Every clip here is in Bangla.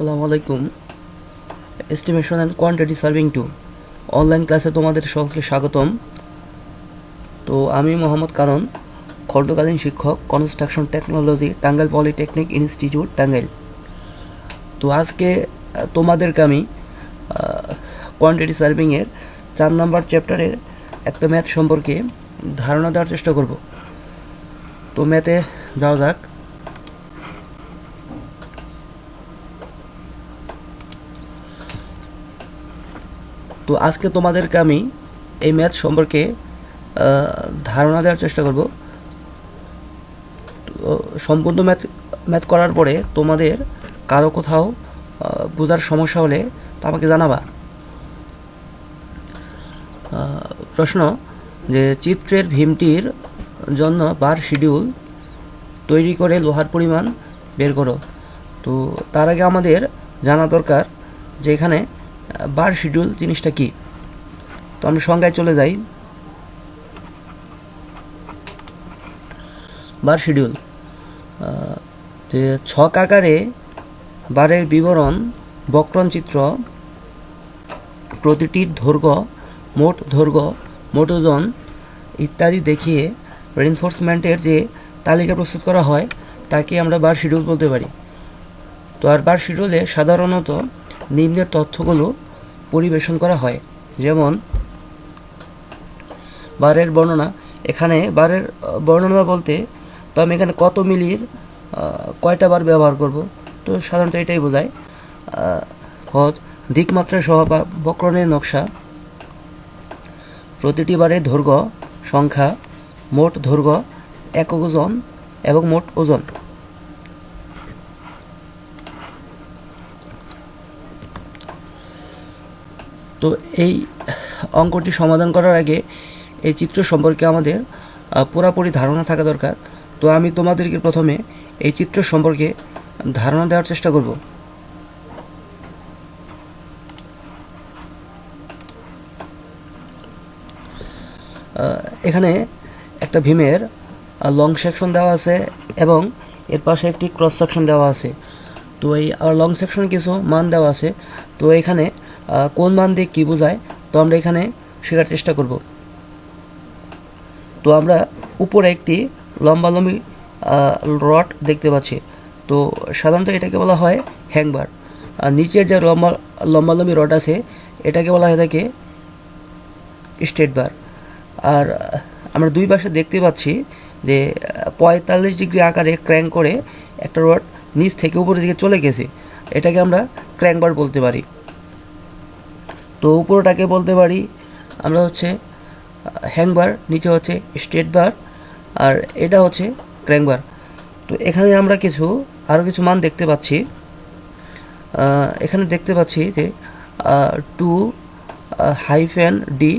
আসসালামু আলাইকুম। Estimation and quantity serving to online ক্লাসে তোমাদের সকলকে স্বাগতম। তো আমি মোহাম্মদ কারণ, খণ্ডকালীন শিক্ষক construction technology Tangail polytechnic institute Tangail তো আজকে তোমাদেরকে আমি কোয়ান্টিটি সার্ভিংয়ের চার নাম্বার চ্যাপ্টারের একটা ম্যাথ সম্পর্কে ধারণা দেওয়ার চেষ্টা করব। তো ম্যাথে যাওয়া যাক। তো আজকে তোমাদেরকে আমি এই ম্যাথ সম্পর্কে ধারণা দেওয়ার চেষ্টা করব। সম্পূর্ণ ম্যাথ ম্যাথ করার পরে তোমাদের কারও কোথাও বোঝার সমস্যা হলে তা আমাকে জানাবা। প্রশ্ন, যে চিত্রের ভীমটির জন্য বার শিডিউল তৈরি করে লোহার পরিমাণ বের করো। তো তার আগে আমাদের জানা দরকার যে এখানে বার শিডিউল জিনিসটা কি? তো আমরা সংজ্ঞায় চলে যাই। বার শিডিউল যে ছক আকারে বারের বিবরণ বক্রণ চিত্র, প্রতিটির দৈর্ঘ্য, মোট দৈর্ঘ্য, মোট ওজন ইত্যাদি দেখিয়ে রেনফোর্সমেন্টের যে তালিকা প্রস্তুত করা হয়, তাকে আমরা বার শিডিউল বলতে পারি। তো আর বার শিডিউলে সাধারণত নিম্নের তথ্যগুলো পরিবেশন করা হয়। যেমন, বারের বর্ণনা। এখানে বারের বর্ণনা বলতে, তো আমি এখানে কত মিলির কয়টা বার ব্যবহার করব? তো সাধারণত এটাই বোঝায়। হদ, দিকমাত্রা সহ বক্রণের নকশা। প্রতিটি বারের দৈর্ঘ্য, সংখ্যা, মোট দৈর্ঘ্য, একক ওজন এবং মোট ওজন। তো এই অঙ্কটি সমাধান করার আগে এই চিত্র সম্পর্কে আমাদের পুরাপুরি ধারণা থাকা দরকার। তো আমি তোমাদেরকে প্রথমে এই চিত্র সম্পর্কে ধারণা দেওয়ার চেষ্টা করব। এখানে একটা ভীমের লং সেকশন দেওয়া আছে এবং এর পাশে একটি ক্রস সেকশন দেওয়া আছে। তো এই লং সেকশন কিছু মান দেওয়া আছে। তো এখানে কোন মান দিয়ে কী বোঝায়, তো আমরা এখানে শেখার চেষ্টা করব। তো আমরা উপরে একটি লম্বালম্বি রড দেখতে পাচ্ছি। তো সাধারণত এটাকে বলা হয় হ্যাংবার। আর নিচের যে লম্বা, লম্বালম্বি রড আছে, এটাকে বলা হয় থাকে স্টেট বার। আর আমরা দুই পাশে দেখতে পাচ্ছি যে পঁয়তাল্লিশ ডিগ্রি আকারে ক্র্যাঙ্ক করে একটা রড নিচ থেকে উপরের দিকে চলে গেছে। এটাকে আমরা ক্র্যাঙ্ক বার বলতে পারি। তো উপরটাকে বলতে পারি, আমরা হচ্ছে হ্যাংবার নিচে হচ্ছে স্টেট বার, আর এটা হচ্ছে ক্র্যাঙ্ক বার। তো এখানে আমরা কিছু আরও কিছু মান দেখতে পাচ্ছি। এখানে দেখতে পাচ্ছি যে টু হাইফেন ডি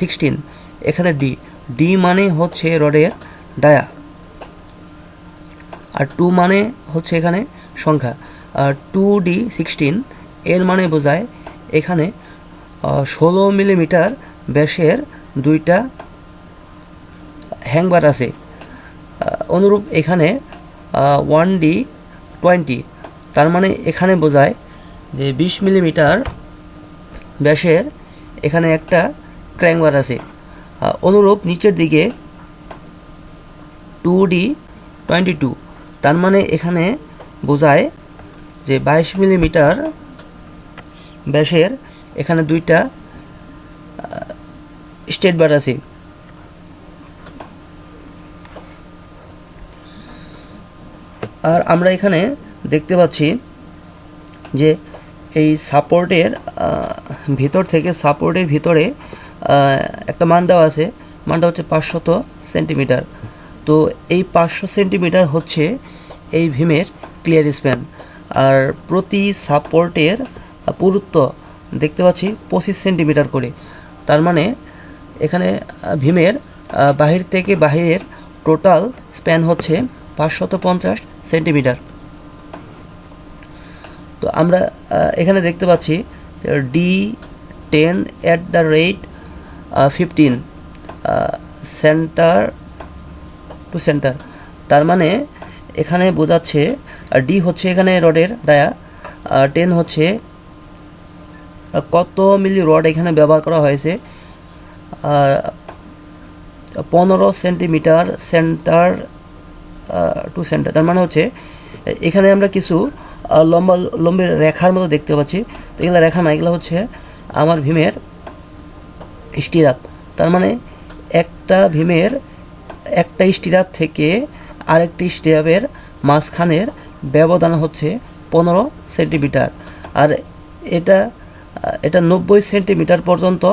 সিক্সটিন। এখানে ডি। ডি মানে হচ্ছে রডের ডায়া। আর টু মানে হচ্ছে এখানে সংখ্যা। আর টু ডি সিক্সটিন, এর মানে বোঝায় এখানে ষোলো মিলিমিটার ব্যাসের দুইটা হ্যাংবার আছে। অনুরূপ এখানে ওয়ান ডি টোয়েন্টি তার মানে এখানে বোঝায় যে বিশ মিলিমিটার ব্যাসের এখানে একটা ক্র্যাংবার আছে। অনুরূপ নিচের দিকে টু ডি টোয়েন্টি টু তার মানে এখানে বোঝায় যে বাইশ মিলিমিটার ব্যাসের এখানে দুইটা স্টেট বার আছে। আর আমরা এখানে দেখতে পাচ্ছি যে এই সাপোর্টের ভিতর থেকে সাপোর্টের ভিতরে একটা মান দেওয়া আছে। মানটা হচ্ছে পাঁচশত সেন্টিমিটার। তো এই পাঁচশো সেন্টিমিটার হচ্ছে এই ভীমের ক্লিয়ার স্প্যান আর প্রতি সাপোর্টের পুরুত্ব দেখতে পাচ্ছি পঁচিশ সেন্টিমিটার করে। তার মানে এখানে ভীমের বাহির থেকে বাহিরের টোটাল স্প্যান হচ্ছে পাঁচশত পঞ্চাশ সেন্টিমিটার। তো আমরা এখানে দেখতে পাচ্ছি D ten at the rate fifteen centre to centre তার মানে এখানে বোঝাচ্ছে ডি হচ্ছে এখানে রডের ডায়া টেন হচ্ছে কত মিলি রড এখানে ব্যবহার করা হয়েছে? পনেরো সেন্টিমিটার সেন্টার টু সেন্টার। তার মানে হচ্ছে, এখানে আমরা কিছু লম্বা, লম্বি রেখার মতো দেখতে পাচ্ছি। তো এগুলো রেখা না, এগুলো হচ্ছে আমার ভীমের স্টিরাপ। তার মানে একটা ভীমের, একটা স্টিরাপ থেকে আরেকটি স্টিরাপের মাঝখানের ব্যবধান হচ্ছে পনেরো সেন্টিমিটার। আর এটা এটা নব্বই সেন্টিমিটার পর্যন্ত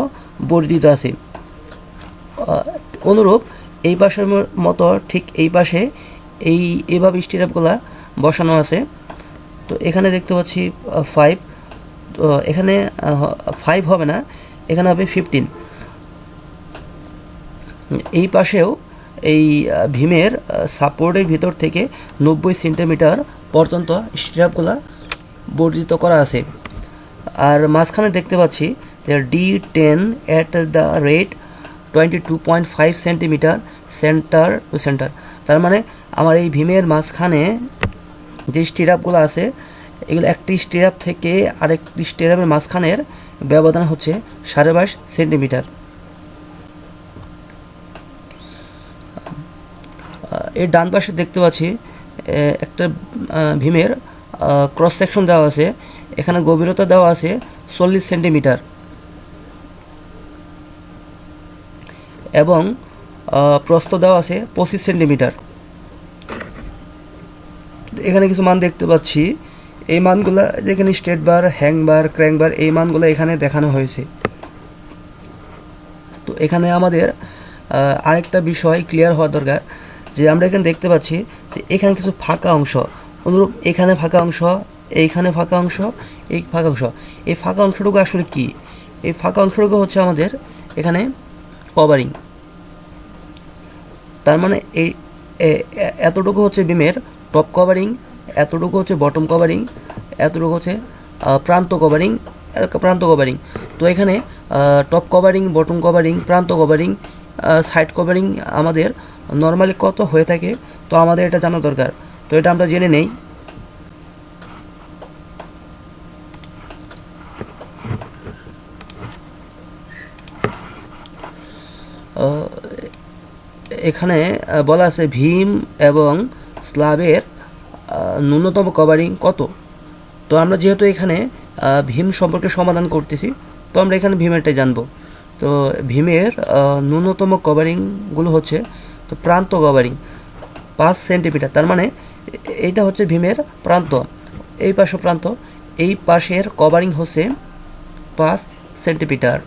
বর্ধিত আছে। অনুরূপ, এই পাশের মতো ঠিক এই পাশে এই এভাবে স্টিরাপগুলা বসানো আছে। তো এখানে দেখতে পাচ্ছি ফাইভ এখানে ফাইভ হবে না, এখানে হবে ফিফটিন এই পাশেও এই ভীমের সাপোর্টের ভিতর থেকে নব্বই সেন্টিমিটার পর্যন্ত স্ট্র্যাপগুলা বর্ধিত করা আছে। আর মাঝখানে দেখতে পাচ্ছি যে D ten at the rate twenty two point five centimetre centre to centre তার মানে আমার এই ভীমের মাঝখানে যে স্টিরাপগুলো আছে, এগুলো একটি স্টিরাপ থেকে আরেকটি স্টিরাপের মাঝখানের ব্যবধান হচ্ছে সাড়ে বাইশ সেন্টিমিটার এর ডান পাশে দেখতে পাচ্ছি একটা ভীমের ক্রস সেকশন দেওয়া আছে। এখানে গভীরতা দেওয়া আছে চল্লিশ সেন্টিমিটার। এবং প্রস্থ দেওয়া আছে পঁচিশ সেন্টিমিটার। এখানে কিছু মান দেখতে পাচ্ছি। এই মানগুলো যেখানে state bar, hang bar crank bar, এই মানগুলো এখানে দেখানো হয়েছে। তো এখানে আমাদের আরেকটা বিষয় ক্লিয়ার হওয়া দরকার, যে আমরা এখানে দেখতে পাচ্ছি যে এখানে কিছু ফাঁকা অংশ। অনুরূপ এখানে ফাঁকা অংশ এইখানে ফাঁকা অংশ, এই ফাঁকা অংশ। এই ফাঁকা অংশটুকু আসলে কি? এই ফাঁকা অংশটুকু হচ্ছে আমাদের এখানে কভারিং তার মানে এই এতটুকু হচ্ছে বিমের টপ কভারিং এতটুকু হচ্ছে বটম কভারিং এতটুকু হচ্ছে প্রান্ত কভারিং প্রান্ত কভারিং তো এখানে টপ কভারিং বটম কভারিং প্রান্ত কভারিং সাইড কভারিং আমাদের নর্মালি কত হয়ে থাকে, তো আমাদের এটা জানা দরকার। তো এটা আমরা জেনে নেই। এখানে বলা আছে ভীম এবং স্লাবের ন্যূনতম কভারিং কত? তো আমরা যেহেতু এখানে ভীম সম্পর্কে সমাধান করতেছি, তো আমরা এখানে ভীমেরটাই জানব। তো ভীমের ন্যূনতম কভারিংগুলো হচ্ছে, তো প্রান্ত কভারিং পাঁচ সেন্টিমিটার। তার মানে এইটা হচ্ছে ভীমের প্রান্ত। এই পাশে প্রান্ত, এই পাশের কভারিং হচ্ছে পাঁচ সেন্টিমিটার।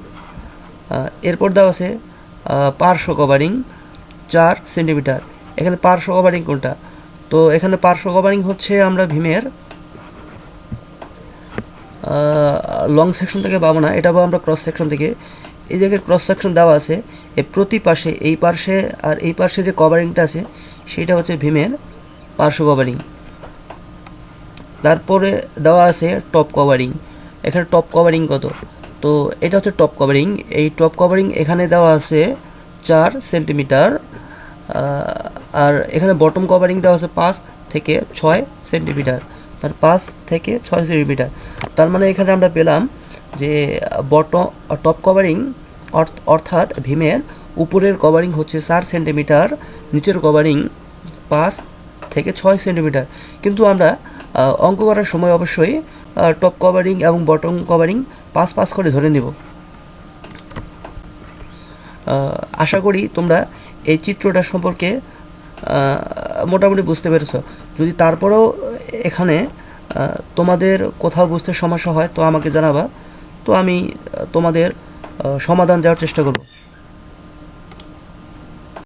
এরপর দেওয়া আছে পার্শ্ব কভারিং চার সেন্টিমিটার। এখানে পার্শ্ব কভারিং কোনটা? তো এখানে পার্শ্ব কভারিং হচ্ছে আমরা ভীমের লং সেকশন থেকে পাবো না, এটা পাবো আমরা ক্রস সেকশন থেকে। এই জায়গায় ক্রস সেকশন দেওয়া আছে এই প্রতি পাশে, এই পার্শ্বে আর এই পার্শ্বে যে কভারিংটা আছে, সেটা হচ্ছে ভীমের পার্শ্ব কভারিং তারপরে দেওয়া আছে টপ কভারিং এখানে টপ কভারিং কত? তো এটা হচ্ছে টপ কভারিং এই টপ কভারিং এখানে দেওয়া আছে চার সেন্টিমিটার। আর এখানে বটম কভারিং দেওয়া আছে পাঁচ থেকে ছয় সেন্টিমিটার তার পাঁচ থেকে ছয় সেন্টিমিটার তার মানে এখানে আমরা পেলাম যে বটম টপ কভারিং অর্থাৎ ভীমের উপরের কভারিং হচ্ছে চার সেন্টিমিটার নিচের কভারিং পাঁচ থেকে ছয় সেন্টিমিটার কিন্তু আমরা অঙ্ক করার সময় অবশ্যই টপ কভারিং এবং বটম কভারিং পাঁচ পাঁচ করে ধরে নেব। আশা করি তোমরা এই চিত্রটা সম্পর্কে মোটামুটি বুঝতে পেরেছ। যদি তারপরেও এখানে তোমাদের কোথাও বুঝতে সমস্যা হয়, তো আমাকে জানাবা। তো আমি তোমাদের সমাধান দেওয়ার চেষ্টা করব।